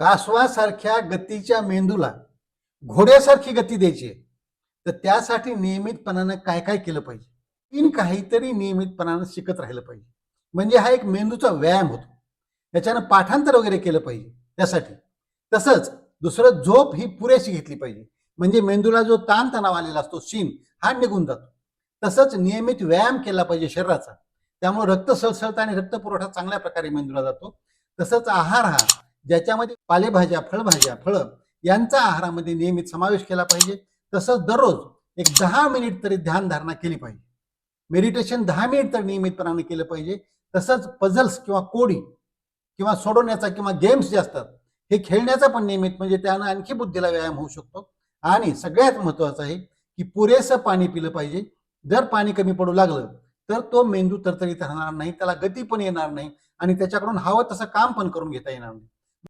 कासवासारख्या गतीच्या मेंदूला घोड्यासारखी गती द्यायची आहे. तर त्यासाठी नियमितपणानं काय काय केलं पाहिजे? इन काहीतरी नियमितपणानं शिकत राहिलं पाहिजे. म्हणजे हा एक मेंदूचा व्यायाम होतो. त्याच्यानं पाठांतर वगैरे केलं पाहिजे त्यासाठी. तसंच दुसरं झोप ही पुरेशी घेतली पाहिजे. म्हणजे मेंदूला जो ताणतणाव आलेला असतो शीन हा निघून जातो. तसंच नियमित व्यायाम केला पाहिजे शरीराचा. त्यामुळे रक्त सळसळतं आणि रक्तपुरवठा चांगल्या प्रकारे मेंदूला जातो. तसंच आहार हा ज्याच्यामध्ये पालेभाज्या फळभाज्या फळं यांचा आहारामध्ये नियमित समावेश केला पाहिजे. तसंच दररोज एक दहा मिनिट तरी ध्यानधारणा केली पाहिजे. मेडिटेशन दहा मिनिट तर नियमितपणाने केलं पाहिजे. तसंच पझल्स किंवा कोडी किंवा सोडवण्याचा किंवा गेम्स जे असतात हे खेळण्याचा पण नियमित म्हणजे त्यानं आणखी बुद्धीला व्यायाम होऊ शकतो. आणि सगळ्यात महत्वाचं आहे की पुरेसं पाणी पिलं पाहिजे. जर पाणी कमी पडू लागलं तर तो मेंदू तरतरीत राहणार नाही त्याला गती पण येणार नाही आणि त्याच्याकडून हवं तसं काम पण करून घेता येणार नाही.